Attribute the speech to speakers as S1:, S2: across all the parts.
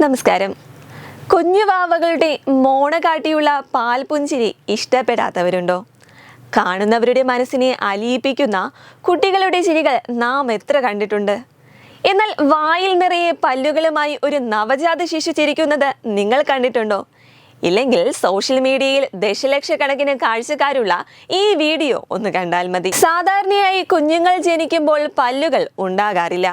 S1: നമസ്കാരം. കുഞ്ഞുവാവകളുടെ മോണ കാട്ടിയുള്ള പാൽപുഞ്ചിരി ഇഷ്ടപ്പെടാത്തവരുണ്ടോ? കാണുന്നവരുടെ മനസ്സിനെ അലിയിപ്പിക്കുന്ന കുട്ടികളുടെ ചിരികൾ നാം എത്ര കണ്ടിട്ടുണ്ട്? എന്നാൽ വായിൽ നിറയെ പല്ലുകളുമായി ഒരു നവജാത ശിശു ചിരിക്കുന്നത് നിങ്ങൾ കണ്ടിട്ടുണ്ടോ? ഇല്ലെങ്കിൽ സോഷ്യൽ മീഡിയയിൽ ദശലക്ഷക്കണക്കിന് കാഴ്ചക്കാരുള്ള ഈ വീഡിയോ ഒന്ന് കണ്ടാൽ മതി. സാധാരണയായി കുഞ്ഞുങ്ങൾ ജനിക്കുമ്പോൾ പല്ലുകൾ ഉണ്ടാകാറില്ല.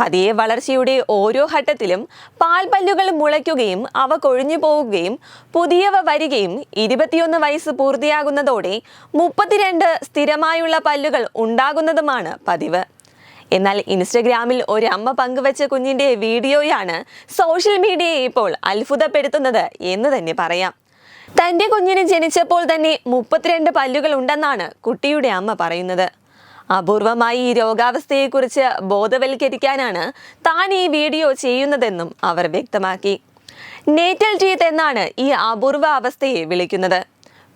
S1: പതിയെ വളർച്ചയുടെ ഓരോ ഘട്ടത്തിലും പാൽ പാൽപല്ലുകൾ മുളയ്ക്കുകയും അവ കൊഴിഞ്ഞു പോവുകയും പുതിയവ വരികയും ഇരുപത്തിയൊന്ന് വയസ്സ് പൂർത്തിയാകുന്നതോടെ മുപ്പത്തിരണ്ട് സ്ഥിരമായുള്ള പല്ലുകൾ ഉണ്ടാകുന്നതുമാണ് പതിവ്. എന്നാൽ ഇൻസ്റ്റഗ്രാമിൽ ഒരു അമ്മ പങ്കുവച്ച കുഞ്ഞിന്റെ വീഡിയോയാണ് സോഷ്യൽ മീഡിയയെ ഇപ്പോൾ അത്ഭുതപ്പെടുത്തുന്നത് എന്ന് തന്നെ പറയാം. തന്റെ കുഞ്ഞിന് ജനിച്ചപ്പോൾ തന്നെ മുപ്പത്തിരണ്ട് പല്ലുകൾ ഉണ്ടെന്നാണ് കുട്ടിയുടെ അമ്മ പറയുന്നത്. അപൂർവമായി ഈ രോഗാവസ്ഥയെക്കുറിച്ച് ബോധവൽക്കരിക്കാനാണ് താൻ ഈ വീഡിയോ ചെയ്യുന്നതെന്നും അവർ വ്യക്തമാക്കി. നേറ്റൽ ടീത്ത് എന്നാണ് ഈ അപൂർവ അവസ്ഥയെ വിളിക്കുന്നത്.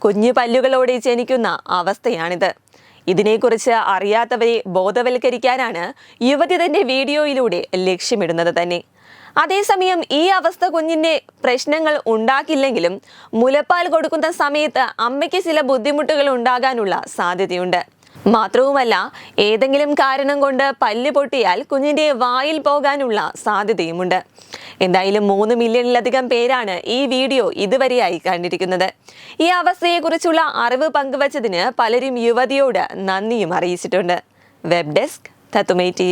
S1: കുഞ്ഞു പല്ലുകളോടെ ജനിക്കുന്ന അവസ്ഥയാണിത്. ഇതിനെക്കുറിച്ച് അറിയാത്തവരെ ബോധവൽക്കരിക്കാനാണ് യുവതി തന്റെ വീഡിയോയിലൂടെ ലക്ഷ്യമിടുന്നത് തന്നെ. അതേസമയം ഈ അവസ്ഥ കുഞ്ഞിന്റെ പ്രശ്നങ്ങൾ ഉണ്ടാക്കില്ലെങ്കിലും മുലപ്പാൽ കൊടുക്കുന്ന സമയത്ത് അമ്മയ്ക്ക് ചില ബുദ്ധിമുട്ടുകൾ ഉണ്ടാകാനുള്ള സാധ്യതയുണ്ട്. മാത്രവുമല്ല ഏതെങ്കിലും കാരണം കൊണ്ട് പല്ല് പൊട്ടിയാൽ കുഞ്ഞിന്റെ വായിൽ പോകാനുള്ള സാധ്യതയുമുണ്ട്. എന്തായാലും മൂന്ന് മില്യണിലധികം പേരാണ് ഈ വീഡിയോ ഇതുവരെയായി കണ്ടിരിക്കുന്നത്. ഈ അവസ്ഥയെക്കുറിച്ചുള്ള അറിവ് പങ്കുവച്ചതിന് പലരും യുവതിയോട് നന്ദിയും അറിയിച്ചിട്ടുണ്ട്. വെബ് ഡെസ്ക് തത്തുമൈ ടി